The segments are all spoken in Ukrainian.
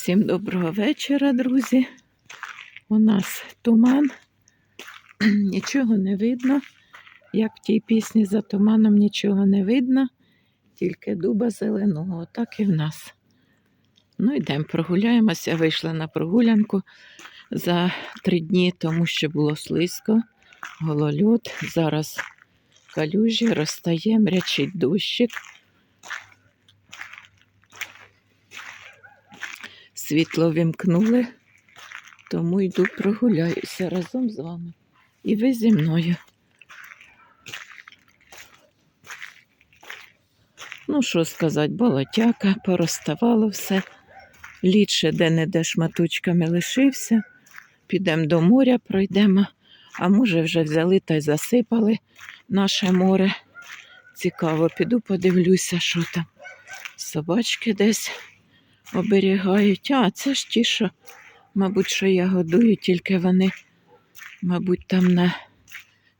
Всім доброго вечора, друзі. У нас туман, нічого не видно. Як в тій пісні за туманом нічого не видно, тільки дуба зеленого, отак і в нас. Ну, йдемо прогуляємося. Я Вийшла на прогулянку за три дні, тому що було слизько, голольот. Зараз калюжі, розстає, мрячить дощик. Світло вімкнули, тому йду прогуляюся разом з вами. І ви зі мною. Ну, що сказати, болотяка, порозставало все. Лід де-не-де шматочками лишився. Підемо до моря, пройдемо, а може вже взяли та й засипали наше море. Цікаво, піду подивлюся, що там. Собачки десь оберігають. А, це ж ті, що, мабуть, що я годую, тільки вони, мабуть, там на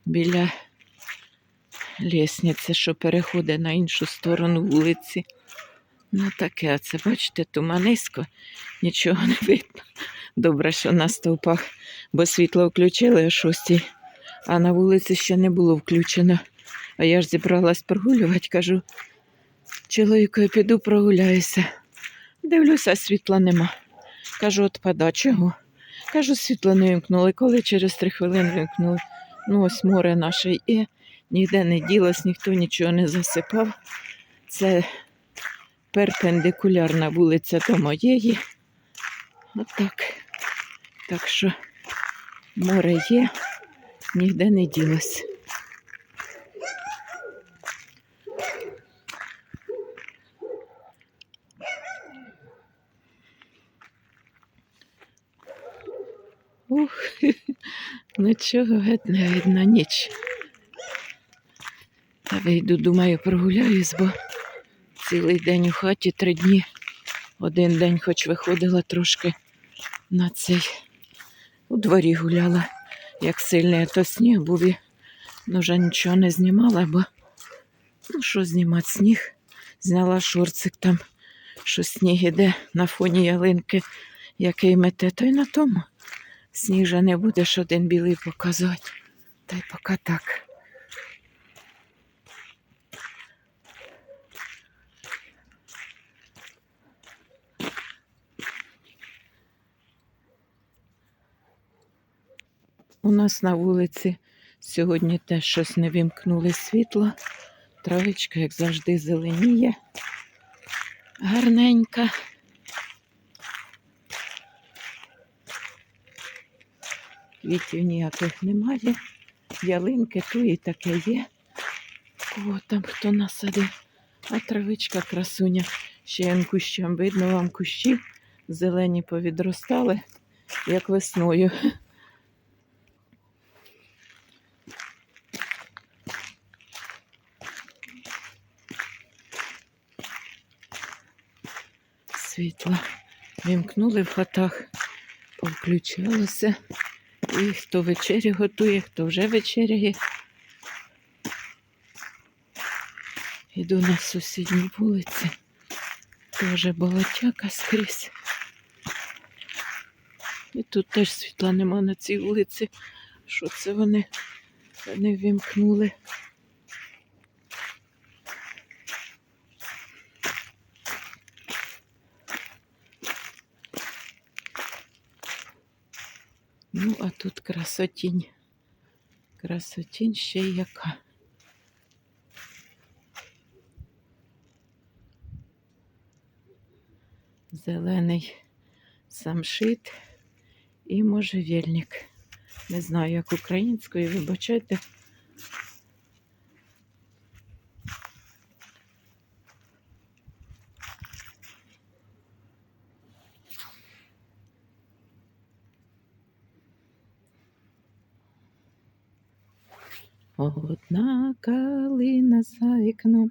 біля лісниці, що переходить на іншу сторону вулиці. Ну таке, це, бачите, туманисько, нічого не видно. Добре, що на стовпах, бо світло включили о шостій, а на вулиці ще не було включено. А я ж зібралась прогулювати, кажу, чоловіку, піду прогуляюся. Дивлюся, світла нема. Кажу, отпада, чого? Кажу, світло не вимкнули. Коли через три хвилини вимкнули. Ну, ось море наше є, ніде не ділось, ніхто нічого не засипав. Це перпендикулярна вулиця до моєї. Отак. Так що море є, ніде не ділось. Ух, нічого геть не видно, ніч. Та вийду, думаю, прогуляюсь, бо цілий день у хаті три дні. Один день хоч виходила трошки на цей. У дворі гуляла, як сильний то сніг був і ну, вже нічого не знімала, бо ну що знімати сніг. Зняла шорцик там, що сніг іде на фоні ялинки, який мете, то й на тому. Сніг же не будеш один білий показувати. Та й поки так. У нас на вулиці сьогодні теж щось не вімкнули світло. Травичка, як завжди, зеленіє. Гарненька. Квітів ніяких немає. Ялинки ту і таке є. Кого там хто насадив. А травичка красуня. Ще ям кущам видно вам кущі. Зелені повідростали, як весною. Світло вімкнули в хатах, повключалося. І хто вечерю готує, хто вже вечеряє. Іду на сусідні вулиці. Теж болотяка скрізь. І тут теж світла нема на цій вулиці. Що це вони не вімкнули? Ну, а тут красотінь. Красотінь ще яка. Зелений самшит і можжевельник. Не знаю, як українською, вибачайте. Одна калина за вікном,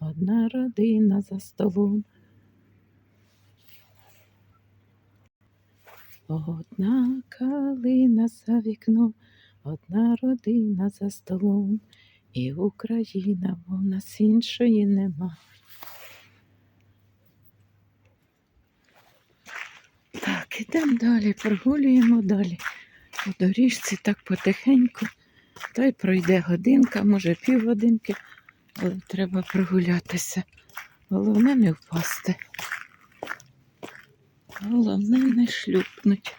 одна родина за столом. Одна калина за вікном, одна родина за столом, і Україна, бо в нас іншої нема. Так, ідемо далі, прогулюємо далі. По доріжці так потихеньку. Та й пройде годинка, може півгодинки, але треба прогулятися. Головне не впасти. Головне не шлюпнуть.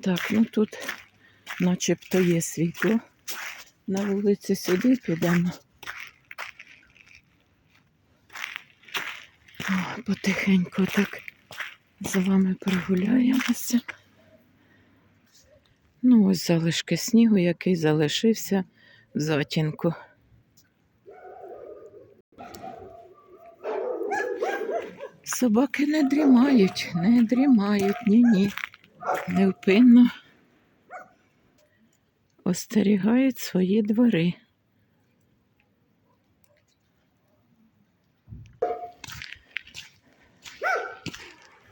Так, ну тут начебто є світло. На вулиці сюди підемо. О, потихеньку так з вами прогуляємося. Ну, ось залишки снігу, який залишився в затінку. Собаки не дрімають, не дрімають, ні-ні. Невпинно остерігають свої двори.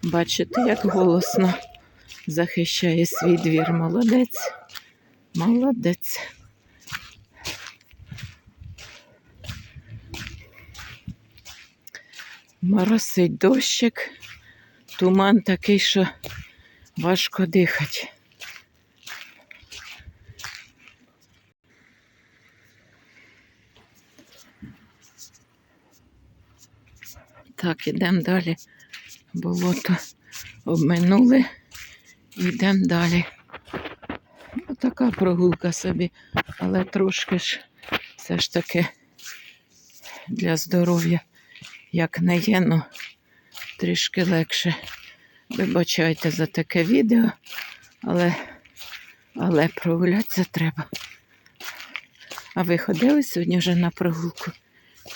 Бачите, як голосно захищає свій двір. Молодець. Молодець. Моросить дощик, туман такий, що важко дихати. Так, ідемо далі. Болото обминули. Йдемо далі. Отака прогулка собі, але трошки ж все ж таки для здоров'я, як не є, ну трішки легше. Вибачайте за таке відео, але, але прогулятися треба. А ви ходили сьогодні вже на прогулку?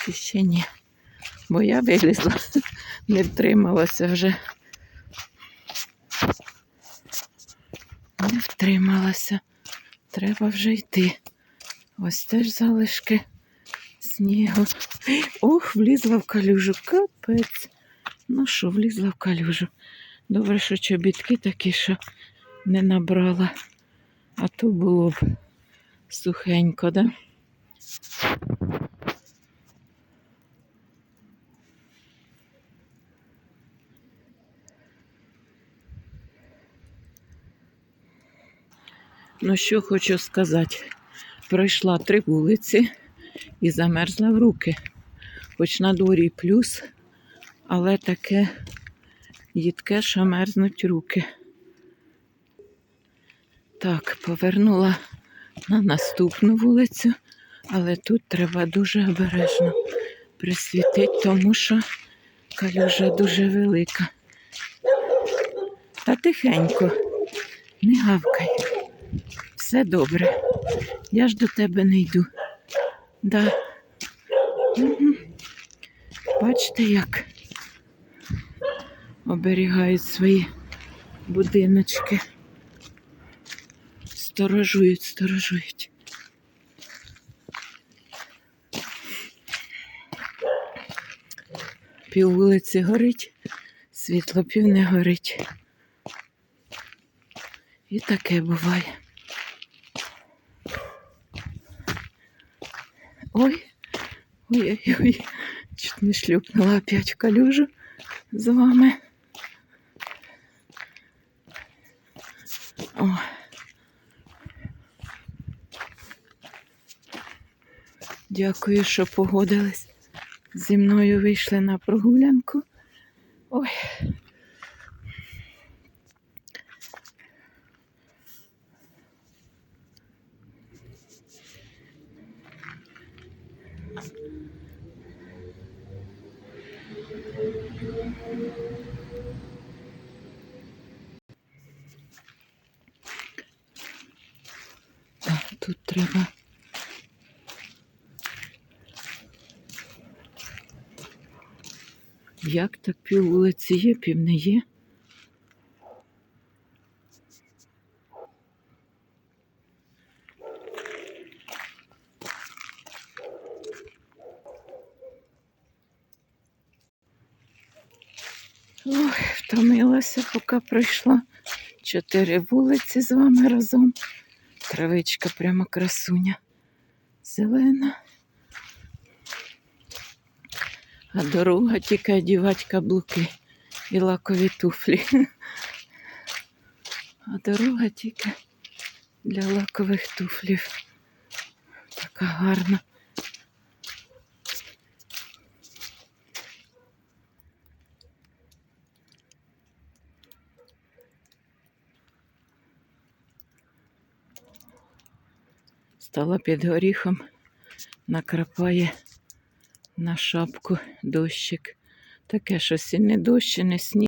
Чи ще ні? Бо я вилізла, не втрималася вже. Не втрималася. Треба вже йти. Ось теж залишки снігу. Ох, влізла в калюжу. Капець. Ну що, влізла в калюжу. Добре, що чобітки такі, що не набрала. А то було б сухенько, да? Ну, що хочу сказати. Пройшла три вулиці і замерзла в руки. Хоч на дворі плюс, але таке їдке, що мерзнуть руки. Так, повернула на наступну вулицю, але тут треба дуже обережно присвітити, тому що калюжа дуже велика. Та тихенько, не гавкай. Все добре. Я ж до тебе не йду. Да. Мгм. Бачите, як оберігають свої будиночки. Сторожують, сторожують. Пів вулиці горить, світло пів не горить. І таке буває. Ой, ой-ой-ой, чуть не шлюпнула опять калюжу з вами. О. Дякую, що погодились. Зі мною вийшли на прогулянку. Ой. Так, тут треба. Як так пів вулиці є, пів не є? Ой, втомилася, поки пройшла чотири вулиці з вами разом. Травичка прямо красуня. Зелена. А дорога тільки одівати каблуки і лакові туфлі. А дорога тільки для лакових туфлів. Така гарна. Стала під горіхом, накрапає на шапку дощик. Таке щось і дощ, не сніг.